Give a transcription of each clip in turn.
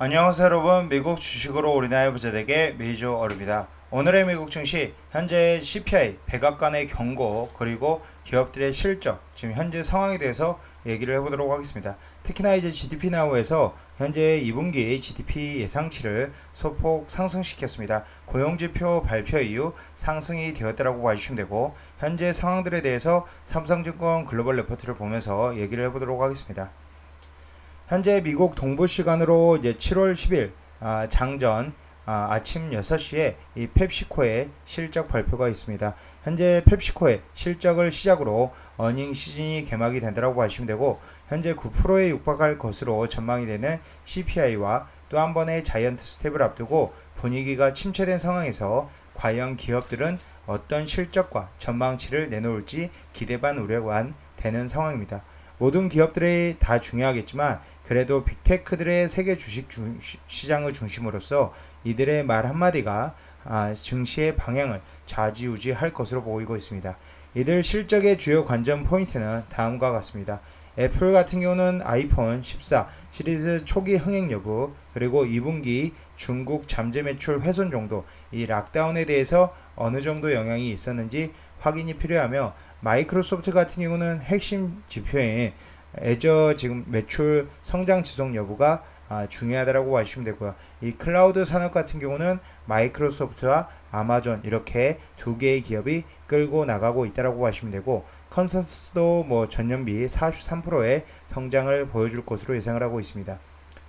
안녕하세요 여러분 미국 주식으로 우리나라의 부자되게 메이저 어릅니다. 오늘의 미국 증시 현재 CPI, 백악관의 경고 그리고 기업들의 실적 지금 현재 상황에 대해서 얘기를 해보도록 하겠습니다. 특히나 이제 GDP 나우에서 현재 2분기 GDP 예상치를 소폭 상승시켰습니다. 고용지표 발표 이후 상승이 되었다라고 봐주시면 되고 현재 상황들에 대해서 삼성증권 글로벌 레포트를 보면서 얘기를 해보도록 하겠습니다. 현재 미국 동부 시간으로 이제 7월 10일 아, 장전 아, 아침 6시에 이 펩시코의 실적 발표가 있습니다. 현재 펩시코의 실적을 시작으로 어닝 시즌이 개막이 된다고 보시면 되고 현재 9%에 육박할 것으로 전망이 되는 CPI와 또 한 번의 자이언트 스텝을 앞두고 분위기가 침체된 상황에서 과연 기업들은 어떤 실적과 전망치를 내놓을지 기대 반 우려 반 되는 상황입니다. 모든 기업들이 다 중요하겠지만 그래도 빅테크들의 세계 주식 주, 시장을 중심으로써 이들의 말 한마디가 아, 증시의 방향을 좌지우지할 것으로 보이고 있습니다. 이들 실적의 주요 관전 포인트는 다음과 같습니다. 애플 같은 경우는 아이폰 14 시리즈 초기 흥행 여부 그리고 2분기 중국 잠재 매출 훼손 정도 이 락다운에 대해서 어느 정도 영향이 있었는지 확인이 필요하며 마이크로소프트 같은 경우는 핵심 지표인 애저 지금 매출 성장 지속 여부가 아, 중요하다라고 봐주시면 되고요. 이 클라우드 산업 같은 경우는 마이크로소프트와 아마존 이렇게 두 개의 기업이 끌고 나가고 있다라고 봐주시면 되고 컨센서스도 뭐 전년비 43%의 성장을 보여줄 것으로 예상을 하고 있습니다.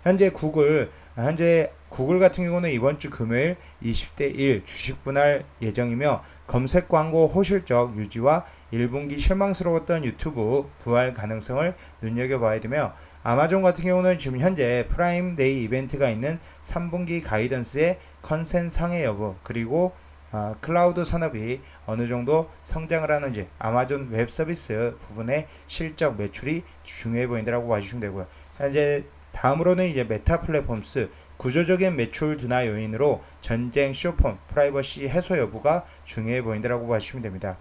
현재 구글 현재 구글 같은 경우는 이번 주 금요일 20대 1 주식 분할 예정이며 검색 광고 호실적 유지와 1분기 실망스러웠던 유튜브 부활 가능성을 눈여겨봐야 되며 아마존 같은 경우는 지금 현재 프라임 데이 이벤트가 있는 3분기 가이던스의 컨센 상해 여부 그리고 어, 클라우드 산업이 어느 정도 성장을 하는지 아마존 웹 서비스 부분의 실적 매출이 중요해 보인다라고 봐주시면 되고요. 현재 다음으로는 이제 메타 플랫폼스 구조적인 매출 둔화 요인으로 전쟁 쇼폰 프라이버시 해소 여부가 중요해 보인다라고 봐주시면 됩니다.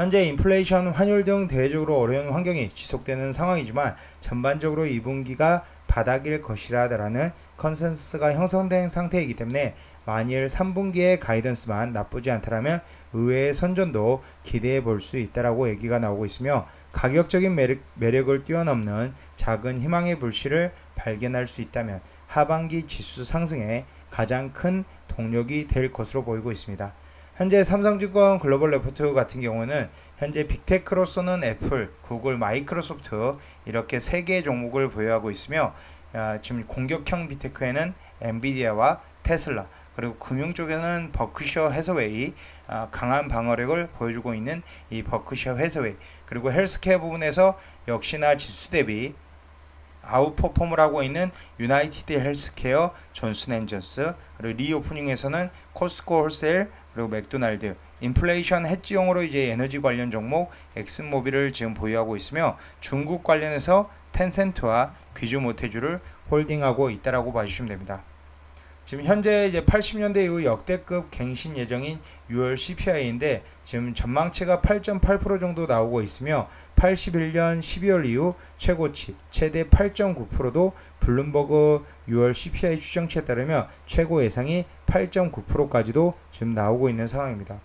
현재 인플레이션, 환율 등 대외적으로 어려운 환경이 지속되는 상황이지만 전반적으로 2분기가 바닥일 것이라는 컨센서스가 형성된 상태이기 때문에 만일 3분기의 가이던스만 나쁘지 않다면 의외의 선전도 기대해 볼 수 있다라고 얘기가 나오고 있으며 가격적인 매력, 매력을 뛰어넘는 작은 희망의 불씨를 발견할 수 있다면 하반기 지수 상승에 가장 큰 동력이 될 것으로 보이고 있습니다. 현재 삼성증권 글로벌 레포트 같은 경우는 현재 빅테크로서는 애플, 구글, 마이크로소프트 이렇게 세 개의 종목을 보유하고 있으며 아, 지금 공격형 빅테크에는 엔비디아와 테슬라 그리고 금융 쪽에는 버크셔 해서웨이 아, 강한 방어력을 보여주고 있는 이 버크셔 해서웨이 그리고 헬스케어 부분에서 역시나 지수 대비 아웃퍼폼을 하고 있는 유나이티드 헬스케어, 존슨앤존스, 그리고 리오프닝에서는 코스코 홀셀, 그리고 맥도날드, 인플레이션 해지용으로 이제 에너지 관련 종목 엑슨모빌을 지금 보유하고 있으며 중국 관련해서 텐센트와 귀주 모태주를 홀딩하고 있다라고 봐주시면 됩니다. 지금 현재 이제 80년대 이후 역대급 갱신 예정인 6월 CPI인데 지금 전망치가 8.8% 정도 나오고 있으며 81년 12월 이후 최고치 최대 8.9%도 블룸버그 6월 CPI 추정치에 따르면 최고 예상이 8.9%까지도 지금 나오고 있는 상황입니다.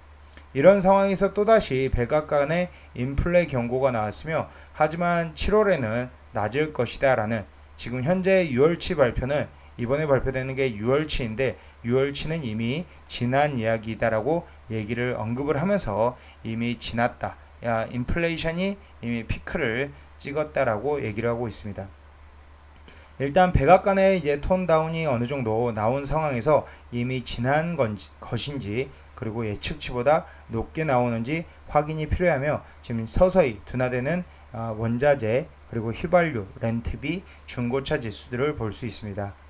이런 상황에서 또다시 백악관의 인플레 경고가 나왔으며 하지만 7월에는 낮을 것이다 라는 지금 현재 6월치 발표는 이번에 발표되는 게 6월치인데 6월치는 이미 지난 이야기다라고 얘기를 언급을 하면서 이미 지났다. 야, 인플레이션이 이미 피크를 찍었다라고 얘기를 하고 있습니다. 일단 백악관의 이제 톤 다운이 어느 정도 나온 상황에서 이미 지난 건지, 것인지 그리고 예측치보다 높게 나오는지 확인이 필요하며 지금 서서히 둔화되는 아, 원자재 그리고 휘발유, 렌트비, 중고차 지수들을 볼 수 있습니다.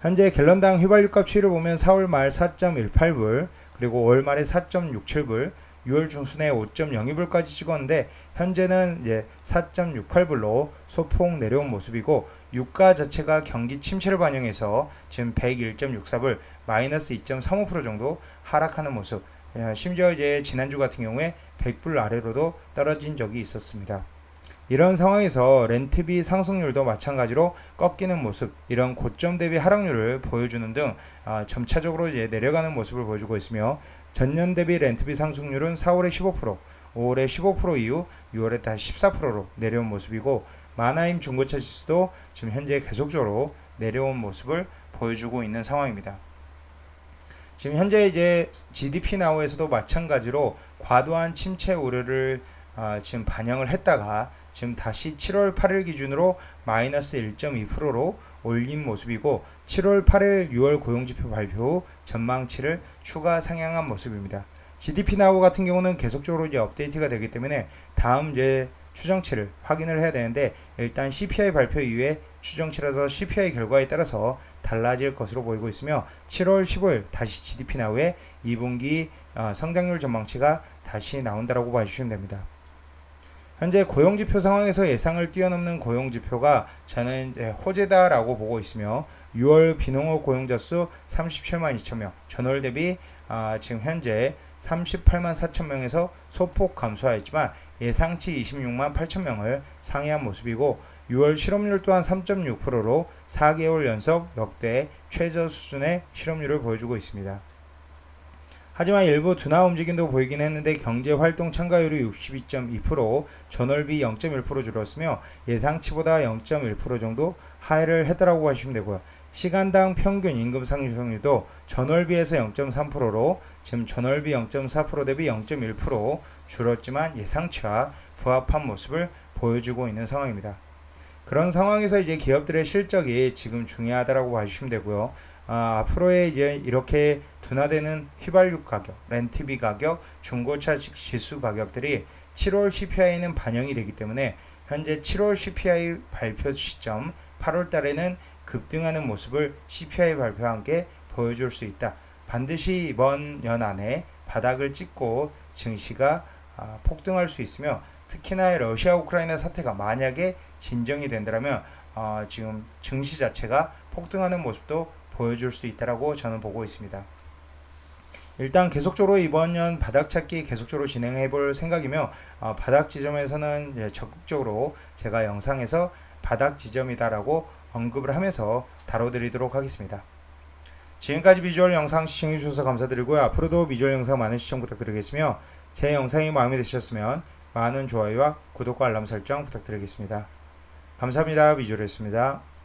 현재 갤런당 휘발유값 추이를 보면 4월 말 4.18불, 그리고 5월 말에 4.67불, 6월 중순에 5.02불까지 찍었는데 현재는 이제 4.68불로 소폭 내려온 모습이고 유가 자체가 경기 침체를 반영해서 지금 101.64불 마이너스 2.35% 정도 하락하는 모습. 심지어 이제 지난주 같은 경우에 100불 아래로도 떨어진 적이 있었습니다. 이런 상황에서 렌트비 상승률도 마찬가지로 꺾이는 모습, 이런 고점 대비 하락률을 보여주는 등 아, 점차적으로 이제 내려가는 모습을 보여주고 있으며 전년 대비 렌트비 상승률은 4월에 15%, 5월에 15% 이후 6월에 다시 14%로 내려온 모습이고 마나임 중고차 지수도 지금 현재 계속적으로 내려온 모습을 보여주고 있는 상황입니다. 지금 현재 이제 GDP 나우에서도 마찬가지로 과도한 침체 우려를 아, 지금 반영을 했다가 지금 다시 7월 8일 기준으로 마이너스 1.2%로 올린 모습이고 7월 8일 6월 고용지표 발표 후 전망치를 추가 상향한 모습입니다. GDP 나우 같은 경우는 계속적으로 이제 업데이트가 되기 때문에 다음 이제 추정치를 확인을 해야 되는데 일단 CPI 발표 이후에 추정치라서 CPI 결과에 따라서 달라질 것으로 보이고 있으며 7월 15일 다시 GDP 나후에 2분기 어, 성장률 전망치가 다시 나온다라고 봐주시면 됩니다. 현재 고용지표 상황에서 예상을 뛰어넘는 고용지표가 저는 이제 호재다라고 보고 있으며 6월 비농업 고용자 수 37만 2천 명, 전월 대비 아, 지금 현재 38만 4천 명에서 소폭 감소하였지만 예상치 26만 8천 명을 상회한 모습이고 6월 실업률 또한 3.6%로 4개월 연속 역대 최저 수준의 실업률을 보여주고 있습니다. 하지만 일부 둔화 움직임도 보이긴 했는데 경제 활동 참가율이 62.2% 전월비 0.1% 줄었으며 예상치보다 0.1% 정도 하회를 했다라고 하시면 되고요. 시간당 평균 임금 상승률도 전월비에서 0.3%로 지금 전월비 0.4% 대비 0.1% 줄었지만 예상치와 부합한 모습을 보여주고 있는 상황입니다. 그런 상황에서 이제 기업들의 실적이 지금 중요하다라고 봐주시면 되고요. 아, 앞으로의 이제 이렇게 둔화되는 휘발유 가격, 렌트비 가격, 중고차 지수 가격들이 7월 CPI에는 반영이 되기 때문에 현재 7월 CPI 발표 시점 8월 달에는 급등하는 모습을 CPI 발표와 함께 보여줄 수 있다. 반드시 이번 연 안에 바닥을 찍고 증시가 아, 폭등할 수 있으며 특히나 러시아 우크라이나 사태가 만약에 진정이 된다면 어, 지금 증시 자체가 폭등하는 모습도 보여줄 수 있다라고 저는 보고 있습니다. 일단 계속적으로 이번 년 바닥 찾기 계속적으로 진행해 볼 생각이며 어, 바닥 지점에서는 적극적으로 제가 영상에서 바닥 지점이다라고 언급을 하면서 다뤄드리도록 하겠습니다. 지금까지 비주얼 영상 시청해 주셔서 감사드리고요. 앞으로도 비주얼 영상 많은 시청 부탁드리겠으며 제 영상이 마음에 드셨으면 많은 좋아요와 구독과 알람 설정 부탁드리겠습니다. 감사합니다. 비주얼이었습니다.